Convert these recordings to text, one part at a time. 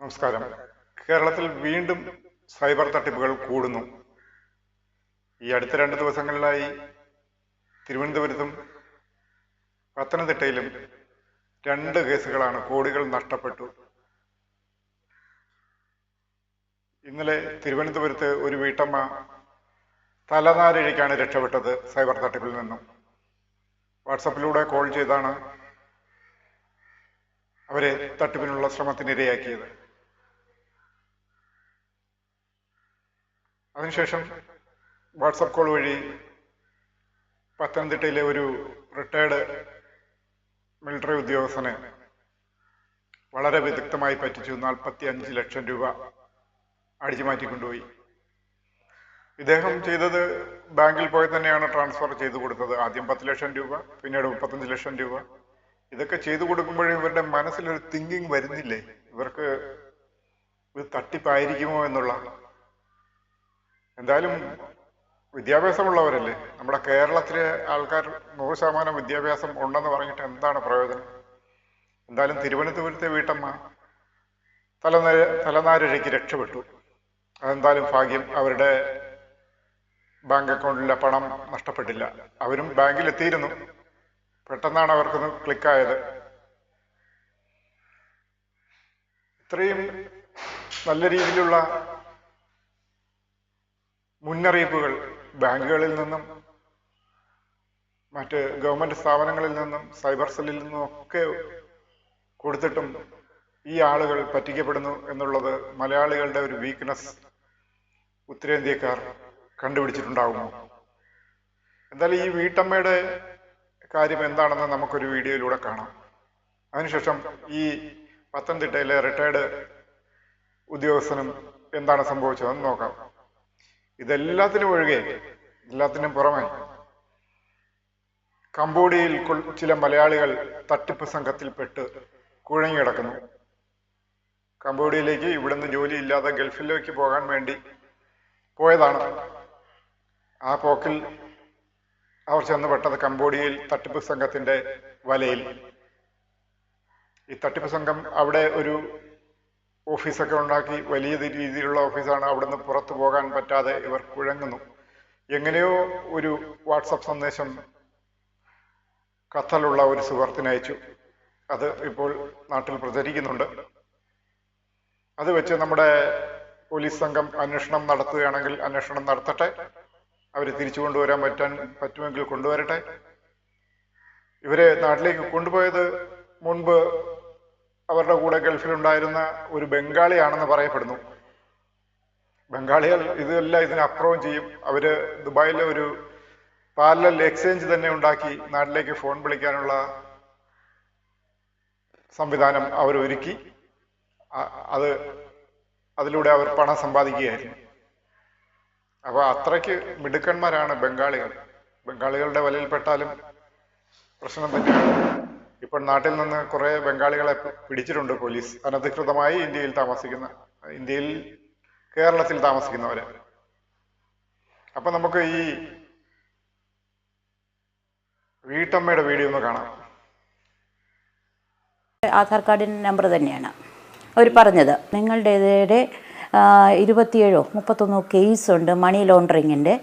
നമസ്കാരം. കേരളത്തിൽ വീണ്ടും സൈബർ തട്ടിപ്പുകൾ കൂടുന്നു. ഈ അടുത്ത രണ്ട് ദിവസങ്ങളിലായി തിരുവനന്തപുരത്തും പത്തനംതിട്ടയിലും രണ്ട് കേസുകളാണ് കോടികൾ നഷ്ടപ്പെട്ടു. ഇന്നലെ തിരുവനന്തപുരത്ത് ഒരു വീട്ടമ്മ തലനാരിഴയ്ക്കാണ് രക്ഷപ്പെട്ടത് സൈബർ തട്ടിപ്പിൽ നിന്നും. വാട്സപ്പിലൂടെ കോൾ ചെയ്താണ് അവരെ തട്ടിപ്പിനുള്ള ശ്രമത്തിനിരയാക്കിയത്. അതിനുശേഷം വാട്സപ്പ് കോൾ വഴി പത്തനംതിട്ടയിലെ ഒരു റിട്ടയർഡ് മിലിറ്ററി ഉദ്യോഗസ്ഥനെ വളരെ വിദഗ്ധമായി പറ്റിച്ചു. നാൽപ്പത്തി അഞ്ച് ലക്ഷം രൂപ അടിച്ചു മാറ്റിക്കൊണ്ടുപോയി ഇദ്ദേഹം ചെയ്തത് ബാങ്കിൽ പോയി തന്നെയാണ് ട്രാൻസ്ഫർ ചെയ്തു കൊടുത്തത്. ആദ്യം പത്ത് ലക്ഷം രൂപ പിന്നീട് മുപ്പത്തഞ്ച് ലക്ഷം രൂപ. ഇതൊക്കെ ചെയ്തു കൊടുക്കുമ്പോഴേ ഇവരുടെ മനസ്സിലൊരു തിങ്കിങ് വരുന്നില്ലേ? ഇവർക്ക് ഇത് തട്ടിപ്പായിരിക്കുമോ എന്നുള്ള എന്തായാലും വിദ്യാഭ്യാസമുള്ളവരല്ലേ? നമ്മുടെ കേരളത്തിലെ ആൾക്കാർ നൂറ് ശതമാനം വിദ്യാഭ്യാസം ഉണ്ടെന്ന് പറഞ്ഞിട്ട് എന്താണ് പ്രയോജനം? എന്തായാലും തിരുവനന്തപുരത്തെ വീട്ടമ്മ തലനാര തലനാരിഴയ്ക്ക് രക്ഷപ്പെട്ടു. അതെന്തായാലും ഭാഗ്യം. അവരുടെ ബാങ്ക് അക്കൗണ്ടിലെ പണം നഷ്ടപ്പെട്ടില്ല. അവരും ബാങ്കിൽ എത്തിയിരുന്നു പെട്ടെന്നാണ് അവർക്കൊന്ന് ക്ലിക്കായത്. ഇത്രയും നല്ല രീതിയിലുള്ള മുന്നറിയിപ്പുകൾ ബാങ്കുകളിൽ നിന്നും മറ്റ് ഗവൺമെന്റ് സ്ഥാപനങ്ങളിൽ നിന്നും സൈബർ സെല്ലിൽ നിന്നും ഒക്കെ കൊടുത്തിട്ടും ഈ ആളുകൾ പറ്റിക്കപ്പെടുന്നു എന്നുള്ളത് മലയാളികളുടെ ഒരു വീക്ക്നെസ് ഉത്തരേന്ത്യക്കാർ കണ്ടുപിടിച്ചിട്ടുണ്ടാകുമോ എന്തായാലും ഈ വീട്ടമ്മയുടെ കാര്യം എന്താണെന്ന് നമുക്കൊരു വീഡിയോയിലൂടെ കാണാം. അതിനുശേഷം ഈ പത്തനംതിട്ടയിലെ റിട്ടയർഡ് ഉദ്യോഗസ്ഥനും എന്താണ് സംഭവിച്ചതെന്ന് നോക്കാം. ഇതെല്ലാത്തിനും ഒഴികെ എല്ലാത്തിനും പുറമെ കംബോഡിയയിൽ ചില മലയാളികൾ തട്ടിപ്പ് സംഘത്തിൽപ്പെട്ട് കുഴങ്ങിക്കിടക്കുന്നു. കംബോഡിയയിലേക്ക് ഇവിടുന്ന് ജോലിയില്ലാതെ ഗൾഫിലേക്ക് പോകാൻ വേണ്ടി പോയതാണ്. ആ പോക്കിൽ അവർ ചെന്നുപെട്ടത് കംബോഡിയയിൽ തട്ടിപ്പ് സംഘത്തിന്റെ വലയിൽ. ഈ തട്ടിപ്പ് സംഘം അവിടെ ഒരു ഓഫീസൊക്കെ ഉണ്ടാക്കി വലിയ രീതിയിലുള്ള ഓഫീസാണ് അവിടുന്ന് പുറത്തു പോകാൻ പറ്റാതെ ഇവർ കുഴങ്ങുന്നു. എങ്ങനെയോ ഒരു വാട്സപ്പ് സന്ദേശം കത്തലുള്ള ഒരു സുഹൃത്തിന് അയച്ചു. അത് ഇപ്പോൾ നാട്ടിൽ പ്രചരിക്കുന്നുണ്ട്. അത് വെച്ച് നമ്മുടെ പോലീസ് സംഘം അന്വേഷണം നടത്തുകയാണെങ്കിൽ അന്വേഷണം നടത്തട്ടെ. അവരെ തിരിച്ചു കൊണ്ടുവരാൻ പറ്റാൻ പറ്റുമെങ്കിൽ കൊണ്ടുവരട്ടെ. ഇവരെ നാട്ടിലേക്ക് കൊണ്ടുപോയത് മുൻപ് അവരുടെ കൂടെ ഗൾഫിലുണ്ടായിരുന്ന ഒരു ബംഗാളിയാണെന്ന് പറയപ്പെടുന്നു. ബംഗാളികൾ ഇതെല്ലാം അപ്രൂവ് ചെയ്യും. അവർ ദുബായിലെ ഒരു പാരലൽ എക്സ്ചേഞ്ച് തന്നെ ഉണ്ടാക്കി നാട്ടിലേക്ക് ഫോൺ വിളിക്കാനുള്ള സംവിധാനം അവർ ഒരുക്കി. അത് അതിലൂടെ അവർ പണം സമ്പാദിക്കുകയായിരുന്നു. അപ്പൊ അത്രയ്ക്ക് മിടുക്കന്മാരാണ് ബംഗാളികൾ. ബംഗാളികളുടെ വലയിൽപ്പെട്ടാലും പ്രശ്നം തന്നെയാണ്. ഇപ്പോൾ നാട്ടിൽ നിന്ന് കുറെ ബംഗാളികളെ പിടിച്ചിട്ടുണ്ട് പോലീസ്. അനധികൃതമായി ഇന്ത്യയിൽ താമസിക്കുന്ന ഇന്ത്യയിൽ കേരളത്തിൽ താമസിക്കുന്നവരെ. അപ്പൊ നമുക്ക് ഈ വീട്ടമ്മയുടെ വീഡിയോ ഒന്ന് കാണാം. ആധാർ കാർഡിന്റെ നമ്പർ തന്നെയാണ്. അവർ പറഞ്ഞത് നിങ്ങളുടേതിടെ ഇരുപത്തിയേഴോ മുപ്പത്തൊന്നോ കേസുണ്ട് മണി ലോണ്ടറിങ്ങിന്റെ.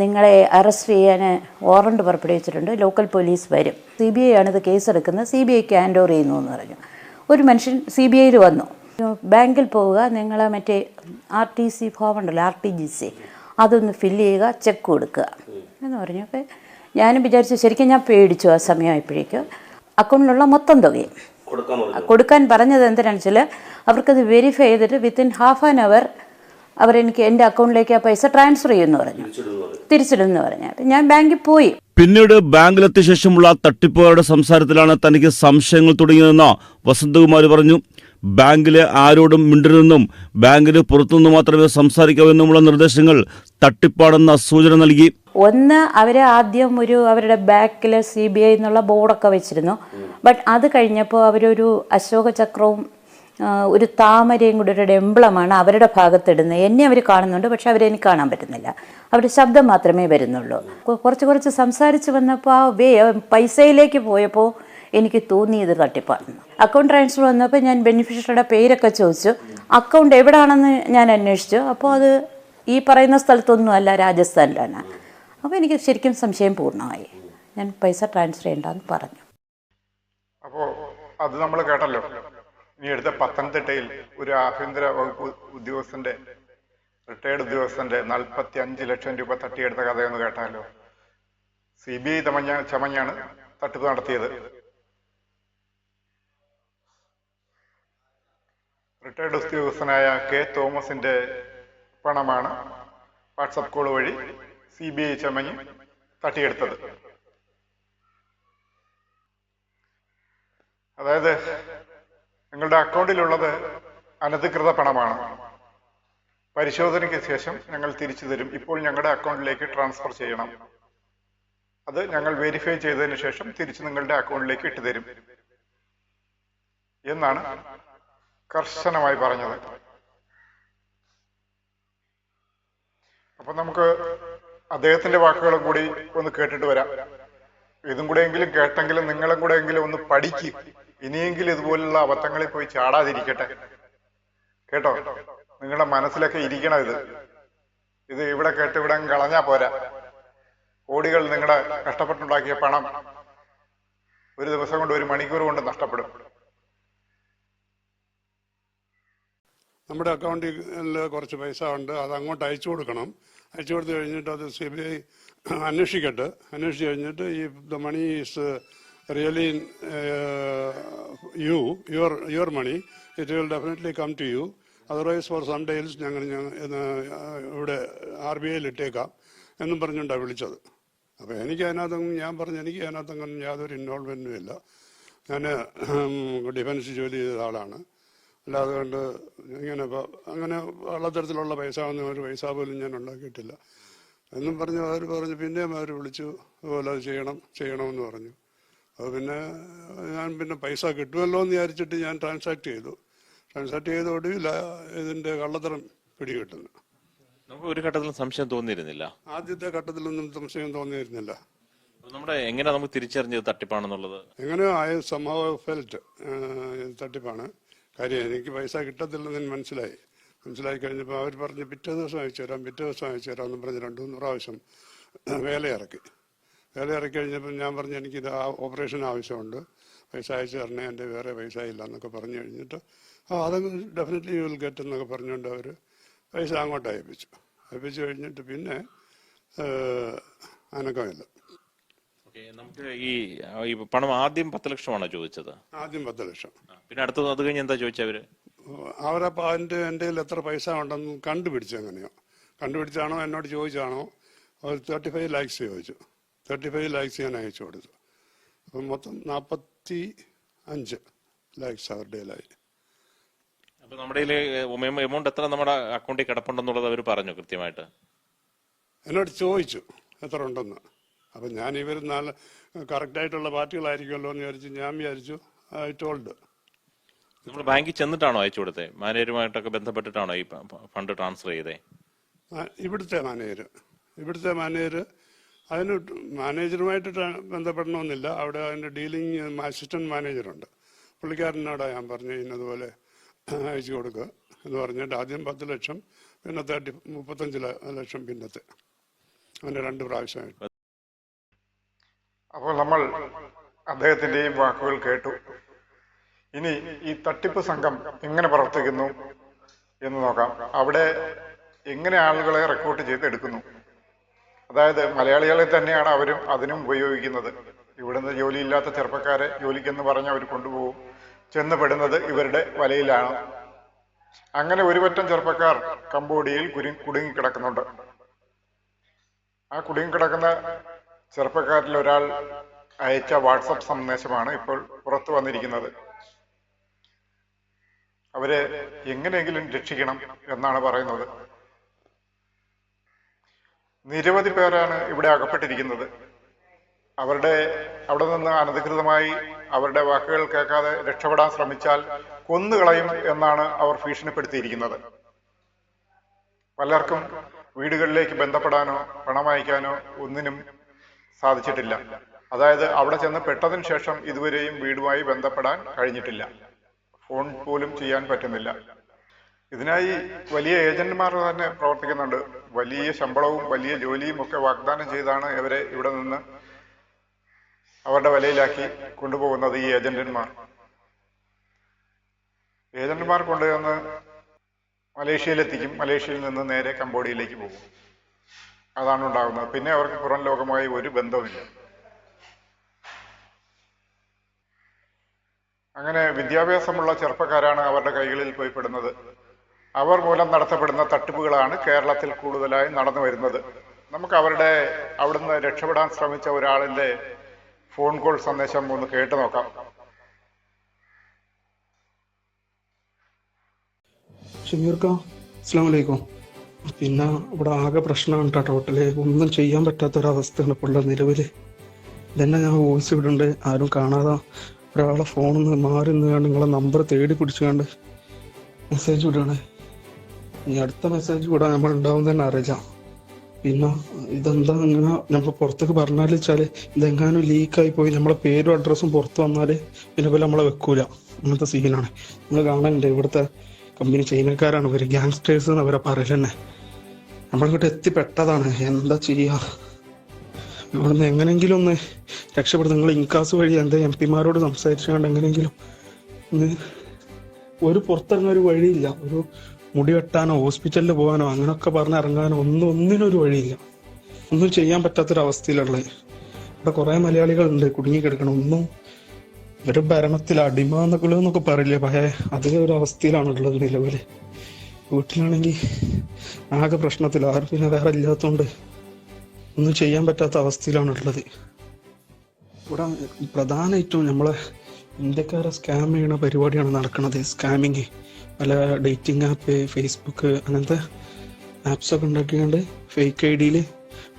നിങ്ങളെ അറസ്റ്റ് ചെയ്യാൻ വാറണ്ട് പുറപ്പെടുവിച്ചിട്ടുണ്ട്. ലോക്കൽ പോലീസ് വരും. സി ബി ഐ ആണിത് ഇത് കേസ് എടുക്കുന്നത് സി ബി ഐക്ക് ഹാൻഡ് ഓവർ ചെയ്യുന്നു എന്ന് പറഞ്ഞു. ഒരു മനുഷ്യൻ സി ബി ഐയിൽ വന്നു. ബാങ്കിൽ പോവുക. നിങ്ങൾ മറ്റേ ആർ ടി സി ഫോം ഉണ്ടല്ലോ ആർ ടി ജി സി. അതൊന്ന് ഫില്ല് ചെയ്യുക ചെക്ക് കൊടുക്കുക എന്ന് പറഞ്ഞു. അപ്പോൾ ഞാനും വിചാരിച്ചു ശരിക്കും ഞാൻ പേടിച്ചു ആ സമയമായപ്പോഴേക്കും അക്കൗണ്ടിലുള്ള മൊത്തം തുകയും. കൊടുക്കാൻ പറഞ്ഞു. കൊടുക്കാൻ പറഞ്ഞത് എന്തിനാണെന്ന് വെച്ചാൽ അവർക്കത് വെരിഫൈ ചെയ്തിട്ട് വിത്തിൻ ഹാഫ് ആൻ അവർ എനിക്ക് എന്റെ അക്കൗണ്ടിലേക്ക് ആ പൈസ ട്രാൻസ്ഫർ ചെയ്യുമെന്ന് പറഞ്ഞു. തിരിച്ചിടുന്നു പറഞ്ഞു. തിരിച്ചിടുമെന്ന് പറഞ്ഞു. അപ്പം ഞാൻ ബാങ്കിൽ പോയി. പിന്നീട് ബാങ്കിലെത്തിയ ശേഷമുള്ള തട്ടിപ്പുകാരുടെ സംസാരത്തിലാണ് തനിക്ക് സംശയങ്ങൾ തുടങ്ങിയതെന്ന് വസന്തകുമാർ പറഞ്ഞു. ബാങ്കിലെ ആരോടും മിണ്ടരുതെന്നും ബാങ്കിന് പുറത്തുനിന്ന് മാത്രമേ സംസാരിക്കാവൂ എന്നുമുള്ള നിർദ്ദേശങ്ങൾ തട്ടിപ്പാടെന്ന സൂചന നൽകി. ഒന്ന് അവർ ആദ്യം ഒരു അവരുടെ ബാക്കിൽ സി ബി ഐ എന്നുള്ള ബോർഡൊക്കെ വെച്ചിരുന്നു. ബട്ട് അത് കഴിഞ്ഞപ്പോൾ അവരൊരു അശോക ചക്രവും ഒരു താമരയും കൂടി ഒരു എംബ്ലമാണ് അവരുടെ ഭാഗത്തിടുന്നത്. എന്നെ അവർ കാണുന്നുണ്ട് പക്ഷെ അവരെനിക്ക് കാണാൻ പറ്റുന്നില്ല. അവരുടെ ശബ്ദം മാത്രമേ വരുന്നുള്ളൂ. കുറച്ച് കുറച്ച് സംസാരിച്ച് വന്നപ്പോൾ ആ വേ പൈസയിലേക്ക് പോയപ്പോൾ എനിക്ക് തോന്നി തോന്നിയത് തട്ടിപ്പാണെന്ന്. അക്കൗണ്ട് ട്രാൻസ്ഫർ വന്നപ്പോൾ ഞാൻ ബെനിഫിഷ്യറിയുടെ പേരൊക്കെ ചോദിച്ചു. അക്കൗണ്ട് എവിടെയാണെന്ന് ഞാൻ അന്വേഷിച്ചു. അപ്പോൾ അത് ഈ പറയുന്ന സ്ഥലത്തൊന്നും അല്ല രാജസ്ഥാനിലാണ്. അപ്പോൾ എനിക്ക് ശരിക്കും സംശയം പൂർണമായി. ഞാൻ പൈസ ട്രാൻസ്ഫർ ചെയ്യണ്ടെന്ന് പറഞ്ഞു. അപ്പോൾ അത് നമ്മൾ കേട്ടല്ലോ. ഇനി അടുത്ത പത്തനംതിട്ടയിൽ ഒരു ആഭ്യന്തര വകുപ്പ് ഉദ്യോഗസ്ഥന്റെ റിട്ടയർഡ് ഉദ്യോഗസ്ഥന്റെ നാൽപ്പത്തി അഞ്ച് ലക്ഷം രൂപ തട്ടിയെടുത്ത കഥയെന്ന് കേട്ടാലോ? സി ബി ഐ തമഞ്ഞ ചമഞ്ഞാണ് തട്ടിപ്പ് നടത്തിയത്. റിട്ടയർഡ് ഉദ്യോഗസ്ഥനായ കെ തോമസിന്റെ പണമാണ് വാട്സപ്പ് കോൾ വഴി സി ബി ഐ ചമഞ്ഞ് തട്ടിയെടുത്തത്. അതായത് നിങ്ങളുടെ അക്കൗണ്ടിലുള്ളത് അനധികൃത പണമാണ്. പരിശോധനയ്ക്ക് ശേഷം ഞങ്ങൾ തിരിച്ചു തരും. ഇപ്പോൾ ഞങ്ങളുടെ അക്കൗണ്ടിലേക്ക് ട്രാൻസ്ഫർ ചെയ്യണം. അത് ഞങ്ങൾ വെരിഫൈ ചെയ്തതിന് ശേഷം തിരിച്ച് നിങ്ങളുടെ അക്കൗണ്ടിലേക്ക് ഇട്ടുതരും. എന്നാണ് കർശനമായി പറഞ്ഞത്. അപ്പൊ നമുക്ക് അദ്ദേഹത്തിന്റെ വാക്കുകളും കൂടി ഒന്ന് കേട്ടിട്ട് വരാം. ഇതും കൂടെ എങ്കിലും കേട്ടെങ്കിലും നിങ്ങളും കൂടെ എങ്കിലും ഒന്ന് പഠിക്കും. ഇനിയെങ്കിലും ഇതുപോലുള്ള അബദ്ധങ്ങളിൽ പോയി ചാടാതിരിക്കട്ടെ. കേട്ടോ? നിങ്ങളുടെ മനസ്സിലൊക്കെ ഇരിക്കണം ഇത്. ഇത് ഇവിടെ കേട്ട് ഇവിടെ കളഞ്ഞാ പോരാ. കോടികൾ നിങ്ങളുടെ കഷ്ടപ്പെട്ടുണ്ടാക്കിയ പണം ഒരു ദിവസം കൊണ്ട് ഒരു മണിക്കൂർ കൊണ്ട് നഷ്ടപ്പെടും. നമ്മുടെ അക്കൗണ്ടിൽ കുറച്ച് പൈസ ഉണ്ട് അത് അങ്ങോട്ട് അയച്ചു കൊടുക്കണം. അയച്ചു കൊടുത്തു കഴിഞ്ഞിട്ട് അത് സി ബി ഐ അന്വേഷിക്കട്ടെ. അന്വേഷിച്ച് കഴിഞ്ഞിട്ട് ഈ the money is really you your your money it will definitely come to you. Otherwise for some days ഞങ്ങൾ ഞങ്ങ- ഇവിടെ ആർ ബി ഐയിൽ ഇട്ടേക്കാം എന്നും പറഞ്ഞുകൊണ്ടാണ് വിളിച്ചത്. അപ്പോൾ എനിക്ക് അതിനകത്തൊന്നും ഞാൻ പറഞ്ഞു എനിക്ക് അതിനകത്തൊന്നും യാതൊരു ഇൻവോൾവ്മെന്റും ഇല്ല. ഞാൻ ഡിഫൻസ് ജോലി ചെയ്ത ആളാണ്. അല്ലാതെ കൊണ്ട് ഇങ്ങനെ അങ്ങനെ പലതരത്തിലുള്ള പൈസ ഒന്നും ഒരു പൈസ പോലും ഞാൻ ഉണ്ടാക്കിയിട്ടില്ല. എന്നും പറഞ്ഞു അവർ പറഞ്ഞു പിന്നെയും അവർ വിളിച്ചു അതുപോലെ അത് ചെയ്യണം ചെയ്യണമെന്ന് പറഞ്ഞു. അത് പിന്നെ ഞാൻ പിന്നെ പൈസ കിട്ടുമല്ലോ എന്ന് വിചാരിച്ചിട്ട് ഞാൻ ട്രാൻസാക്ട് ചെയ്തു. ട്രാൻസാക്ട് ചെയ്ത ഒടുവിൽ ഇതിന്റെ കള്ളത്തരം പിടികിട്ടുന്നു. നമുക്ക് ഒരു ഘട്ടത്തിലും സംശയം തോന്നിയിരുന്നില്ല. ആദ്യത്തെ ഘട്ടത്തിലൊന്നും സംശയം തോന്നിയിരുന്നില്ല. നമ്മുടെ എങ്ങനെ നമുക്ക് തിരിച്ചറിഞ്ഞത് തട്ടിപ്പാണെന്നുള്ളത്? എങ്ങനെയോ ആയ സംഭവ ഫെൽറ്റ് തട്ടിപ്പാണ്. കാര്യം എനിക്ക് പൈസ കിട്ടത്തില്ലെന്ന് മനസ്സിലായി. മനസ്സിലായി കഴിഞ്ഞപ്പോൾ അവർ പറഞ്ഞ് പിറ്റേ ദിവസം അയച്ചു തരാം പിറ്റേ ദിവസം അയച്ചു തരാം എന്ന് പറഞ്ഞ് രണ്ടു മൂന്ന് പ്രാവശ്യം വേല ഇറക്കി. വേല ഇറക്കി കഴിഞ്ഞപ്പോൾ ഞാൻ പറഞ്ഞു എനിക്കിത് ആ ഓപ്പറേഷൻ ആവശ്യമുണ്ട് പൈസ അയച്ചു തരണേ എന്റെ വേറെ പൈസ ഇല്ല എന്നൊക്കെ പറഞ്ഞു കഴിഞ്ഞിട്ട് ആ അതങ്ങ് ഡെഫിനറ്റ്ലി വിൽ ഗെറ്റ് എന്നൊക്കെ പറഞ്ഞുകൊണ്ട് അവർ പൈസ അങ്ങോട്ട് അയപ്പിച്ചു. അയപ്പിച്ചു കഴിഞ്ഞിട്ട് പിന്നെ അനക്കമില്ല. നമുക്ക് ഈ ഈ പണം ആദ്യം പത്ത് ലക്ഷമാണോ ചോദിച്ചത്? ആദ്യം പത്ത് ലക്ഷം. പിന്നെ അടുത്തത് അത് കഴിഞ്ഞ് എന്താ ചോദിച്ചവര് അവരപ്പോൾ അതിന്റെ എന്റെ കയ്യിൽ എത്ര പൈസ ഉണ്ടെന്ന് കണ്ടുപിടിച്ചു എങ്ങനെയോ. കണ്ടുപിടിച്ചാണോ എന്നോട് ചോദിച്ചാണോ അവർ തേർട്ടി ഫൈവ് ലാക്സ് ചോദിച്ചു. തേർട്ടി ഫൈവ് ലാക്സ് ഞാൻ അയച്ചു കൊടുത്തു. അപ്പം മൊത്തം നാൽപ്പത്തി അഞ്ച് ലാക്സ് അവരുടെ കയ്യിലായി. അപ്പൊ നമ്മുടെ എമൗണ്ട് എത്ര നമ്മുടെ അക്കൗണ്ടിൽ കിടപ്പുണ്ടെന്നുള്ളത് അവർ പറഞ്ഞു കൃത്യമായിട്ട്. എന്നോട് ചോദിച്ചു എത്ര ഉണ്ടെന്ന്. അപ്പം ഞാൻ ഇവർ നല്ല കറക്റ്റായിട്ടുള്ള പാർട്ടികളായിരിക്കുമല്ലോ എന്ന് വിചാരിച്ചു ഞാൻ വിചാരിച്ചു ഐ ടോൾഡ്. നമ്മൾ ബാങ്കിൽ ചെന്നിട്ടാണോ അയച്ചു കൊടുത്തത് മാനേജരുമായിട്ടൊക്കെ ബന്ധപ്പെട്ടിട്ടാണോ ഈ ഫണ്ട് ട്രാൻസ്ഫർ ചെയ്തേ? ഇവിടുത്തെ മാനേജർ ഇവിടുത്തെ മാനേജർ അതിന് മാനേജറുമായിട്ട് ബന്ധപ്പെടണമെന്നില്ല. അവിടെ അതിന്റെ ഡീലിംഗ് അസിസ്റ്റന്റ് മാനേജറുണ്ട് പുള്ളിക്കാരനോട് ഞാൻ പറഞ്ഞു ഇന്നതുപോലെ അയച്ചു കൊടുക്കുക എന്ന് പറഞ്ഞിട്ട് ആദ്യം പത്ത് ലക്ഷം പിന്നെ തേർട്ടി മുപ്പത്തഞ്ച് ലക്ഷം പിന്നത്തെ. അങ്ങനെ രണ്ട് പ്രാവശ്യമായിട്ട്. അപ്പോൾ നമ്മൾ അദ്ദേഹത്തിന്റെയും വാക്കുകൾ കേട്ടു. ഇനി ഈ തട്ടിപ്പ് സംഘം എങ്ങനെ പ്രവർത്തിക്കുന്നു എന്ന് നോക്കാം. അവിടെ എങ്ങനെ ആളുകളെ റെക്രൂട്ട് ചെയ്ത് എടുക്കുന്നു അതായത് മലയാളികളെ തന്നെയാണ് അവരും അതിനും ഉപയോഗിക്കുന്നത്. ഇവിടുന്ന് ജോലിയില്ലാത്ത ചെറുപ്പക്കാരെ ജോലിക്കെന്ന് പറഞ്ഞ് അവർ കൊണ്ടുപോകും. ചെന്ന് പെടുന്നത് ഇവരുടെ വലയിലാണ്. അങ്ങനെ ഒരുപറ്റം ചെറുപ്പക്കാർ കംബോഡിയയിൽ കുരു കുടുങ്ങിക്കിടക്കുന്നുണ്ട്. ആ കുടുങ്ങിക്കിടക്കുന്ന ചെറുപ്പക്കാരിൽ ഒരാൾ അയച്ച വാട്സപ്പ് സന്ദേശമാണ് ഇപ്പോൾ പുറത്തു വന്നിരിക്കുന്നത്. അവരെ എങ്ങനെയെങ്കിലും രക്ഷിക്കണം എന്നാണ് പറയുന്നത്. നിരവധി പേരാണ് ഇവിടെ അകപ്പെട്ടിരിക്കുന്നത്. അവരുടെ അവിടെ നിന്ന് അനധികൃതമായി അവരുടെ വാക്കുകൾ കേൾക്കാതെ രക്ഷപ്പെടാൻ ശ്രമിച്ചാൽ കൊന്നുകളയും എന്നാണ് അവർ ഭീഷണിപ്പെടുത്തിയിരിക്കുന്നത്. പലർക്കും വീടുകളിലേക്ക് ബന്ധപ്പെടാനോ പണം അയക്കാനോ ഒന്നിനും സാധിച്ചിട്ടില്ല. അതായത് അവിടെ ചെന്ന് പെട്ടതിന് ശേഷം ഇതുവരെയും വീടുമായി ബന്ധപ്പെടാൻ കഴിഞ്ഞിട്ടില്ല. ഫോൺ പോലും ചെയ്യാൻ പറ്റുന്നില്ല. ഇതിനായി വലിയ ഏജന്റുമാർ തന്നെ പ്രവർത്തിക്കുന്നുണ്ട്. വലിയ ശമ്പളവും വലിയ ജോലിയും ഒക്കെ വാഗ്ദാനം ചെയ്താണ് ഇവരെ ഇവിടെ നിന്ന് അവരുടെ വലയിലാക്കി കൊണ്ടുപോകുന്നത് ഈ ഏജന്റുമാർ. ഏജന്റുമാർ കൊണ്ടുവന്ന് മലേഷ്യയിലെത്തിക്കും. മലേഷ്യയിൽ നിന്ന് നേരെ കംബോഡിയയിലേക്ക് പോകും. അതാണ് ഉണ്ടാകുന്നത് പിന്നെ അവർക്ക് പുറം ലോകമായി ഒരു ബന്ധവുമില്ല. അങ്ങനെ വിദ്യാഭ്യാസമുള്ള ചെറുപ്പക്കാരാണ് അവരുടെ കൈകളിൽ പോയി പെടുന്നത് അവർ മൂലം നടത്തപ്പെടുന്ന തട്ടിപ്പുകളാണ് കേരളത്തിൽ കൂടുതലായി നടന്നു വരുന്നത് നമുക്ക് അവരുടെ അവിടുന്ന് രക്ഷപ്പെടാൻ ശ്രമിച്ച ഒരാളിന്റെ ഫോൺ കോൾ സന്ദേശം ഒന്ന് കേട്ടു നോക്കാം. ഷമീർക്ക അസ്സാം വലൈക്കും പിന്നെ ഇവിടെ ആകെ പ്രശ്നമാണ് ടോട്ടൽ ഒന്നും ചെയ്യാൻ പറ്റാത്തൊരവസ്ഥയാണ് ഇപ്പോൾ ഉള്ള നിലവിൽ ഇതന്നെ ഞാൻ വോയിസ് ഇടുന്നുണ്ട് ആരും കാണാതെ. ഒരാളെ ഫോണിൽ നിന്ന് മാറി നിങ്ങളെ നമ്പർ തേടി പിടിച്ചുകൊണ്ട് മെസ്സേജ് വിടുകയാണ് ഇനി അടുത്ത മെസ്സേജ് കൂടെ നമ്മൾ ഉണ്ടാവും തന്നെ അറിയാം പിന്നെ ഇതെന്താ ഇങ്ങനെ നമ്മൾ പുറത്തേക്ക് പറഞ്ഞാൽ വെച്ചാൽ ഇതെങ്ങാനും ലീക്കായി പോയി നമ്മളെ പേരും അഡ്രസ്സും പുറത്ത് വന്നാൽ പിന്നെ പോലെ നമ്മളെ വെക്കൂല. അങ്ങനത്തെ സീനാണ് നിങ്ങൾ കാണാനുണ്ട് ഇവിടുത്തെ കമ്പനി ചൈനക്കാരാണ് ഇവർ ഗ്യാങ്സ്റ്റേഴ്സ് എന്ന് അവരെ പറയലെന്നെ നമ്മളിങ്ങോട്ട് എത്തിപ്പെട്ടതാണ്. എന്താ ചെയ്യാ? ഇവിടുന്ന് എങ്ങനെങ്കിലും ഒന്ന് രക്ഷപ്പെടും. നിങ്ങൾ ഇൻകാസ് വഴി എന്താ എം പിമാരോട് സംസാരിച്ചുകൊണ്ട് എങ്ങനെയെങ്കിലും ഒന്ന് ഒരു പുറത്തിറങ്ങാൻ ഒരു വഴിയില്ല. ഒരു മുടി വെട്ടാനോ ഹോസ്പിറ്റലിൽ പോകാനോ അങ്ങനെയൊക്കെ പറഞ്ഞ് ഇറങ്ങാനോ ഒന്നും ഒന്നിനൊരു വഴിയില്ല. ഒന്നും ചെയ്യാൻ പറ്റാത്തൊരവസ്ഥയിലുള്ളത് ഇവിടെ കുറെ മലയാളികളുണ്ട്. കുടുങ്ങിക്കിടക്കണം ഒന്നും ഒരു ഭരണത്തിൽ അടിമ എന്നൊക്കെ പറയില്ലേ? പഴയ അതേ ഒരു അവസ്ഥയിലാണുള്ളത് നിലവിൽ. വീട്ടിലാണെങ്കിൽ ആകെ പ്രശ്നത്തിൽ ആരും പിന്നെ വേറെ ഇല്ലാത്തതുകൊണ്ട് ഒന്നും ചെയ്യാൻ പറ്റാത്ത അവസ്ഥയിലാണുള്ളത്. ഇവിടെ പ്രധാനമായിട്ടും നമ്മളെ ഇന്ത്യക്കാരെ സ്കാം ചെയ്യുന്ന പരിപാടിയാണ് നടക്കുന്നത്. സ്കാമിങ് പല ഡേറ്റിംഗ് ആപ്പ് ഫേസ്ബുക്ക് അങ്ങനത്തെ ആപ്സൊക്കെ ഉണ്ടാക്കിക്കൊണ്ട് ഫേക്ക് ഐ ഡിയിൽ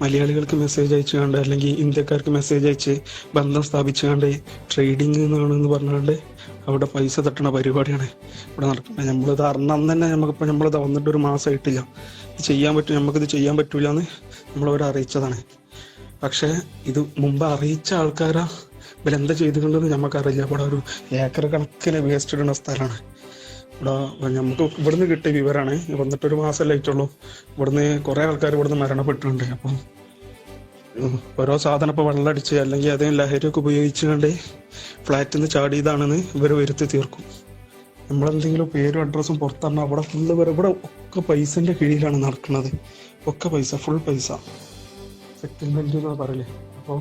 മലയാളികൾക്ക് മെസ്സേജ് അയച്ചു കണ്ട് അല്ലെങ്കിൽ ഇന്ത്യക്കാർക്ക് മെസ്സേജ് അയച്ച് ബന്ധം സ്ഥാപിച്ചു കണ്ട് ട്രേഡിംഗ് എന്നാണെന്ന് പറഞ്ഞുകൊണ്ട് അവിടെ പൈസ തട്ടണ പരിപാടിയാണ് ഇവിടെ നടക്കുന്നത്. നമ്മളിത് അറിഞ്ഞന്ന് തന്നെ നമുക്കിപ്പോൾ നമ്മളിത് വന്നിട്ട് ഒരു മാസമായിട്ടില്ല ഇത് ചെയ്യാൻ പറ്റും നമുക്കിത് ചെയ്യാൻ പറ്റൂല എന്ന് നമ്മളവരെ അറിയിച്ചതാണ്. പക്ഷേ ഇത് മുമ്പ് അറിയിച്ച ആൾക്കാരാ ഇവരെന്താ ചെയ്തിട്ടുണ്ടെന്ന് നമുക്കറിയില്ല അവിടെ ഒരു ഏക്കർ കണക്കിന് വേസ്റ്റ് ഇടുന്ന സ്ഥലമാണ്. ഇവിടെ നമുക്ക് ഇവിടുന്ന് കിട്ടിയ വിവരമാണ് വന്നിട്ട് ഒരു മാസമല്ലേ ആയിട്ടുള്ളൂ. ഇവിടുന്ന് കുറെ ആൾക്കാർ ഇവിടുന്ന് മരണപ്പെട്ടിട്ടുണ്ട്. അപ്പം ഓരോ സാധനം ഇപ്പോൾ വെള്ളമടിച്ച് അല്ലെങ്കിൽ അതേ ലഹരിയൊക്കെ ഉപയോഗിച്ചുകൊണ്ട് ഫ്ലാറ്റിൽ നിന്ന് ചാടിയതാണെന്ന് ഇവർ വരുത്തി തീർക്കും. നമ്മളെന്തെങ്കിലും പേരും അഡ്രസ്സും പുറത്തറിഞ്ഞാൽ അവിടെ ഫുള്ള് വരെ ഇവിടെ ഒക്കെ പൈസന്റെ കീഴിലാണ് നടക്കുന്നത്. ഒക്കെ പൈസ ഫുൾ പൈസ. സെറ്റിൽമെന്റ് എന്നാ പറയൽ അപ്പോൾ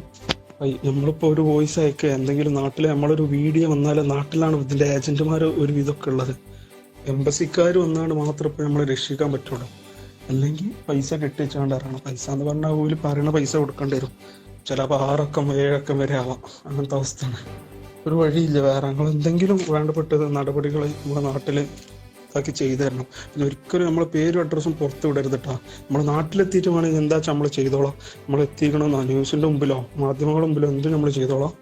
നമ്മളിപ്പോൾ ഒരു വോയിസ് അയക്കുക. എന്തെങ്കിലും നാട്ടിൽ നമ്മളൊരു വീഡിയോ വന്നാൽ നാട്ടിലാണ് ഇതിന്റെ ഏജന്റുമാർ ഒരു വിധമൊക്കെ ഉള്ളത്. എംബസിക്കാർ വന്നാണ് മാത്രം ഇപ്പോൾ നമ്മളെ രക്ഷിക്കാൻ പറ്റുള്ളൂ. അല്ലെങ്കിൽ പൈസ കെട്ടിച്ചാണ്ട് ഇറങ്ങണം. പൈസ എന്ന് പറഞ്ഞാൽ ഓൽ പറയണ പൈസ കൊടുക്കേണ്ടി വരും. ചിലപ്പോൾ ആറക്കം ഏഴക്കം വരെ ആവാം. അങ്ങനത്തെ അവസ്ഥയാണ്. ഒരു വഴിയില്ല. വേറെ ഞങ്ങൾ എന്തെങ്കിലും വേണ്ടപ്പെട്ടത് നടപടികൾ നമ്മുടെ നാട്ടിൽ ഇതാക്കി ചെയ്തു തരണം. പിന്നെ ഒരിക്കലും നമ്മളെ പേരും അഡ്രസ്സും പുറത്ത് വിടരുത് കേട്ടോ നമ്മൾ നാട്ടിലെത്തിയിട്ട് വേണമെങ്കിൽ എന്താ വെച്ചാൽ നമ്മൾ ചെയ്തോളാം. നമ്മൾ എത്തിക്കണമെന്നോ ന്യൂസിന്റെ മുമ്പിലോ? മാധ്യമങ്ങളുടെ മുമ്പിലോ എന്തും നമ്മൾ ചെയ്തോളാം?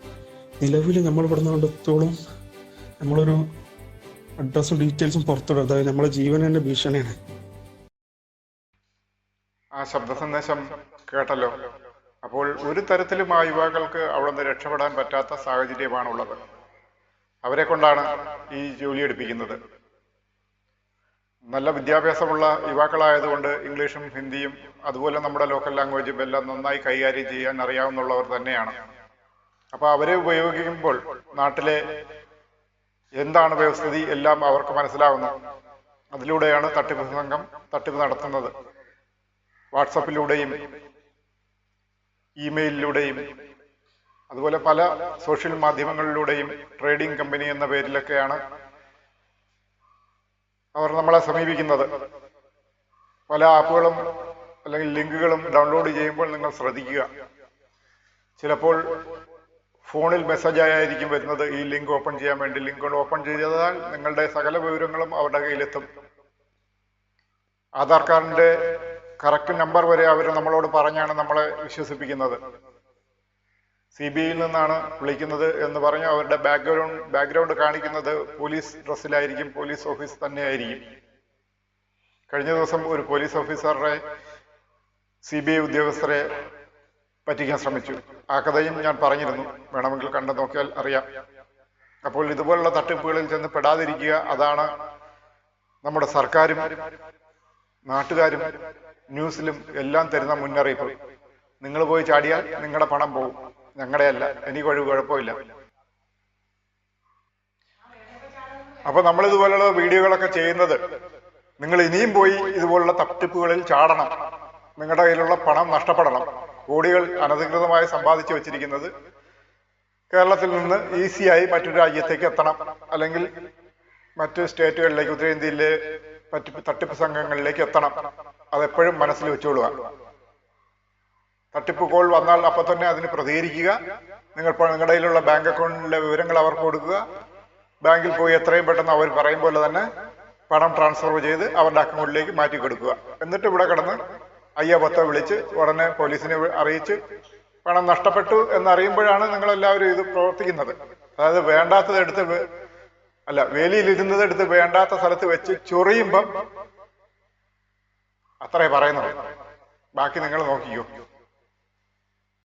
നിലവിൽ നമ്മൾ ഇവിടെ നിന്ന് എത്തോളം നമ്മളൊരു അഡ്രസ്സും ഡീറ്റെയിൽസും പുറത്തുവിടും അതായത് നമ്മുടെ ജീവൻ തന്നെ ഭീഷണിയാണ്. ആ ശബ്ദ സന്ദേശം കേട്ടല്ലോ. അപ്പോൾ ഒരു തരത്തിലും ആ യുവാക്കൾക്ക് അവിടെ നിന്ന് രക്ഷപ്പെടാൻ പറ്റാത്ത സാഹചര്യമാണുള്ളത്. അവരെ കൊണ്ടാണ് ഈ ജോലി എടുപ്പിക്കുന്നത്. നല്ല വിദ്യാഭ്യാസമുള്ള യുവാക്കളായതുകൊണ്ട് ഇംഗ്ലീഷും ഹിന്ദിയും അതുപോലെ നമ്മുടെ ലോക്കൽ ലാംഗ്വേജും എല്ലാം നന്നായി കൈകാര്യം ചെയ്യാൻ അറിയാവുന്നുള്ളവർ തന്നെയാണ്. അപ്പൊ അവരെ ഉപയോഗിക്കുമ്പോൾ നാട്ടിലെ എന്താണ് വ്യവസ്ഥിതി എല്ലാം അവർക്ക് മനസ്സിലാവുന്നു. അതിലൂടെയാണ് തട്ടിപ്പ് സംഘം തട്ടിപ്പ് നടത്തുന്നത്. വാട്സപ്പിലൂടെയും ഇമെയിലിലൂടെയും അതുപോലെ പല സോഷ്യൽ മാധ്യമങ്ങളിലൂടെയും ട്രേഡിംഗ് കമ്പനി എന്ന പേരിലൊക്കെയാണ് അവർ നമ്മളെ സമീപിക്കുന്നത്. പല ആപ്പുകളും അല്ലെങ്കിൽ ലിങ്കുകളും ഡൗൺലോഡ് ചെയ്യുമ്പോൾ നിങ്ങൾ ശ്രദ്ധിക്കുക. ചിലപ്പോൾ ഫോണിൽ മെസ്സേജ് ആയിരിക്കും വരുന്നത്. ഈ ലിങ്ക് ഓപ്പൺ ചെയ്യാൻ വേണ്ടി ലിങ്ക് ഓപ്പൺ ചെയ്താൽ നിങ്ങളുടെ സകല വിവരങ്ങളും അവരുടെ കയ്യിലെത്തും. ആധാർ കാർഡിന്റെ കറക്റ്റ് നമ്പർ വരെ അവർ നമ്മളോട് പറഞ്ഞാണ് നമ്മളെ വിശ്വസിപ്പിക്കുന്നത്. സി ബി ഐയിൽ നിന്നാണ് വിളിക്കുന്നത് എന്ന് പറഞ്ഞ് അവരുടെ ബാക്ക്ഗ്രൗണ്ട് ബാക്ക്ഗ്രൗണ്ട് കാണിക്കുന്നത് പോലീസ് ഡ്രസ്സിലായിരിക്കും പോലീസ് ഓഫീസ് തന്നെയായിരിക്കും. കഴിഞ്ഞ ദിവസം ഒരു പോലീസ് ഓഫീസറുടെ സി ബി ഐ ഉദ്യോഗസ്ഥരെ പറ്റിക്കാൻ ശ്രമിച്ചു. ആ കഥയും ഞാൻ പറഞ്ഞിരുന്നു. വേണമെങ്കിൽ കണ്ടു നോക്കിയാൽ അറിയാം. അപ്പോൾ ഇതുപോലുള്ള തട്ടിപ്പുകളിൽ ചെന്ന് പെടാതിരിക്കുക അതാണ് നമ്മുടെ സർക്കാരും നാട്ടുകാരും ന്യൂസിലും എല്ലാം തരുന്ന മുന്നറിയിപ്പ്. നിങ്ങൾ പോയി ചാടിയാൽ നിങ്ങളുടെ പണം പോകും ഞങ്ങളുടെ അല്ല എനിക്ക് ഒഴിവ് കുഴപ്പമില്ല. അപ്പൊ നമ്മൾ ഇതുപോലുള്ള വീഡിയോകളൊക്കെ ചെയ്യുന്നത് നിങ്ങൾ ഇനിയും പോയി ഇതുപോലുള്ള തട്ടിപ്പുകളിൽ ചാടണം. നിങ്ങളുടെ കയ്യിലുള്ള പണം നഷ്ടപ്പെടണം. കോടികൾ അനധികൃതമായി സമ്പാദിച്ചു വെച്ചിരിക്കുന്നത് കേരളത്തിൽ നിന്ന് ഈസിയായി മറ്റൊരു രാജ്യത്തേക്ക് എത്തണം. അല്ലെങ്കിൽ മറ്റു സ്റ്റേറ്റുകളിലേക്ക് ഉത്തരേന്ത്യയിലെ മറ്റ് തട്ടിപ്പ് സംഘങ്ങളിലേക്ക് എത്തണം. അതെപ്പോഴും മനസ്സിൽ വെച്ചോളുക തട്ടിപ്പ് കോൾ വന്നാൽ അപ്പൊ തന്നെ അതിന് പ്രതികരിക്കുക. നിങ്ങൾ നിങ്ങളുടെ കയ്യിലുള്ള ബാങ്ക് അക്കൗണ്ടിലെ വിവരങ്ങൾ അവർക്ക് കൊടുക്കുക. ബാങ്കിൽ പോയി എത്രയും പെട്ടെന്ന് അവർ പറയും പോലെ തന്നെ പണം ട്രാൻസ്ഫർ ചെയ്ത് അവരുടെ അക്കൗണ്ടിലേക്ക് മാറ്റി കൊടുക്കുക എന്നിട്ട് ഇവിടെ കിടന്ന് അയ്യ പത്ത വിളിച്ച് ഉടനെ പോലീസിനെ അറിയിച്ച് പണം നഷ്ടപ്പെട്ടു എന്നറിയുമ്പോഴാണ് നിങ്ങളെല്ലാവരും ഇത് പ്രവർത്തിക്കുന്നത്. അതായത് വേണ്ടാത്തത് എടുത്ത് അല്ല വേലിയിലിരുന്നത് എടുത്ത് വേണ്ടാത്ത സ്ഥലത്ത് വെച്ച് ചൊറിയുമ്പം അത്രേ പറയുന്നുള്ളൂ. ബാക്കി നിങ്ങൾ നോക്കിക്കോ.